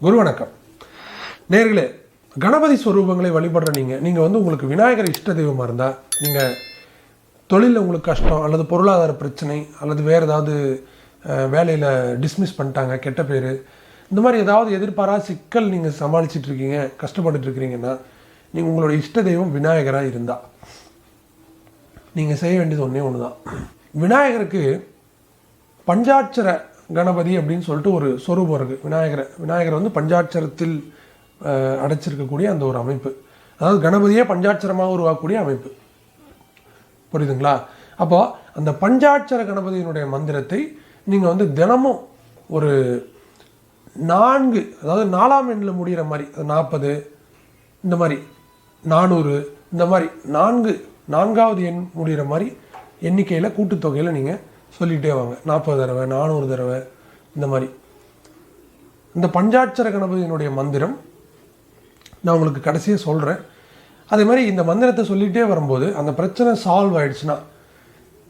குரு வணக்கம் நேர்களே கணபதி ஸ்வரூபங்களை வழிபடுற நீங்கள் நீங்கள் வந்து உங்களுக்கு விநாயகர் இஷ்ட தெய்வமாக இருந்தால் நீங்கள் தொழிலில் உங்களுக்கு கஷ்டம் அல்லது பொருளாதார பிரச்சனை அல்லது வேறு ஏதாவது வேலையில் டிஸ்மிஸ் பண்ணிட்டாங்க கெட்ட பேர் இந்த மாதிரி ஏதாவது எதிர்பாராத சிக்கல் நீங்கள் சமாளிச்சிட்டு இருக்கீங்க கஷ்டப்பட்டுட்டு இருக்கிறீங்கன்னா நீங்கள் உங்களோட இஷ்ட தெய்வம் விநாயகராக இருந்தால் நீங்கள் செய்ய வேண்டியது ஒன்றே ஒன்று தான் விநாயகருக்கு பஞ்சாட்சர கணபதி அப்படின்னு சொல்லிட்டு ஒரு சொரூபம் இருக்குது விநாயகரை. விநாயகரை வந்து பஞ்சாட்சரத்தில் அடைச்சிருக்கக்கூடிய அந்த ஒரு அமைப்பு. அதாவது கணபதியே பஞ்சாட்சரமாக உருவாக்கக்கூடிய அமைப்பு. புரியுதுங்களா? அப்போது அந்த பஞ்சாட்சர கணபதியினுடைய மந்திரத்தை நீங்கள் வந்து தினமும் ஒரு நான்கு அதாவது நாலாம் எண்ணில் முடிகிற மாதிரி நாற்பது இந்த மாதிரி நானூறு இந்த மாதிரி நான்கு நான்காவது எண் முடிகிற மாதிரி எண்ணிக்கையில் கூட்டுத்தொகையில் நீங்கள் சொல்லிகிட்டே வாங்க நாற்பது தடவை நானூறு தடவை இந்த மாதிரி. இந்த பஞ்சாட்சர கணபதியினுடைய மந்திரம் நான் உங்களுக்கு கடைசியாக சொல்கிறேன் அதே மாதிரி இந்த மந்திரத்தை சொல்லிகிட்டே வரும்போது அந்த பிரச்சனை சால்வ் ஆயிடுச்சுன்னா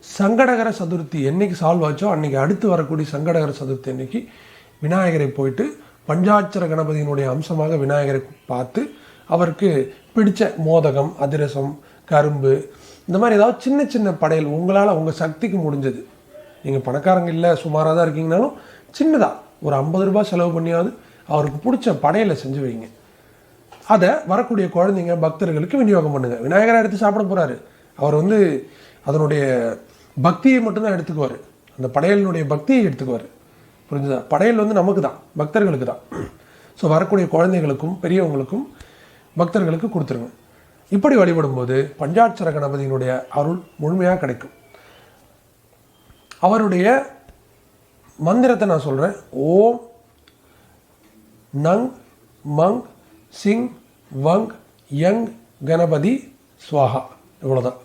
சங்கடகர சதுர்த்தி என்னைக்கு சால்வ் ஆச்சோ அன்றைக்கி அடுத்து வரக்கூடிய சங்கடகர சதுர்த்தி அன்னைக்கு விநாயகரை போயிட்டு பஞ்சாட்சர கணபதியினுடைய அம்சமாக விநாயகரை பார்த்து அவருக்கு பிடித்த மோதகம் அதிரசம் கரும்பு இந்த மாதிரி ஏதாவது சின்ன சின்ன படையல் உங்களால் உங்கள் சக்திக்கு முடிஞ்சது. நீங்கள் பணக்காரங்க இல்லை சுமாராக தான் இருக்கீங்கனாலும் சின்னதாக ஒரு ஐம்பது ரூபாய் செலவு பண்ணியாவது அவருக்கு பிடிச்ச படையலை செஞ்சு வைங்க. அதை வரக்கூடிய குழந்தைங்க பக்தர்களுக்கு விநியோகம் பண்ணுங்க. விநாயகரை எடுத்து சாப்பிட போகிறாரு அவர் வந்து அதனுடைய பக்தியை மட்டும்தான் எடுத்துக்குவார். அந்த படையலினுடைய பக்தியை எடுத்துக்குவார். புரிஞ்சுதா? படையல் வந்து நமக்கு தான் பக்தர்களுக்கு தான் ஸோ வரக்கூடிய குழந்தைகளுக்கும் பெரியவங்களுக்கும் பக்தர்களுக்கு கொடுத்துருங்க. இப்படி வழிபடும்போது பஞ்சாட்சர கணபதியினுடைய அருள் முழுமையாக கிடைக்கும். அவருடைய மந்திரத்தை நான் சொல்கிறேன் ஓம் நங் மங் சிங் வங் யங் கணபதி ஸ்வாஹா இவ்வளோதான்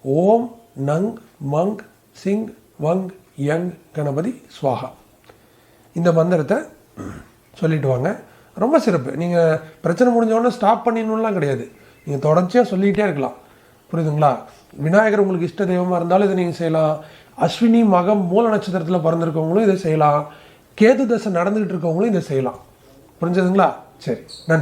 ஓம் நங் மங் சிங் வங் யங் கணபதி ஸ்வாஹா இந்த மந்திரத்தை சொல்லிட்டு வாங்க. ரொம்ப சிறப்பு. நீங்கள் பிரச்சனை முடிஞ்சவொடனே ஸ்டாப் பண்ணிடணும்லாம் கிடையாது. நீங்கள் தொடர்ச்சியாக சொல்லிக்கிட்டே இருக்கலாம். புரியுதுங்களா? விநாயகர் உங்களுக்கு இஷ்ட தெய்வமாக இருந்தாலும் இதை நீங்கள் செய்யலாம். அஸ்வினி மகம் மூல நட்சத்திரத்தில் பிறந்திருக்கவங்களும் இதை செய்யலாம். கேது தசை நடந்துகிட்டு இருக்கவங்களும் இதை செய்யலாம். புரிஞ்சதுங்களா? சரி நன்றி.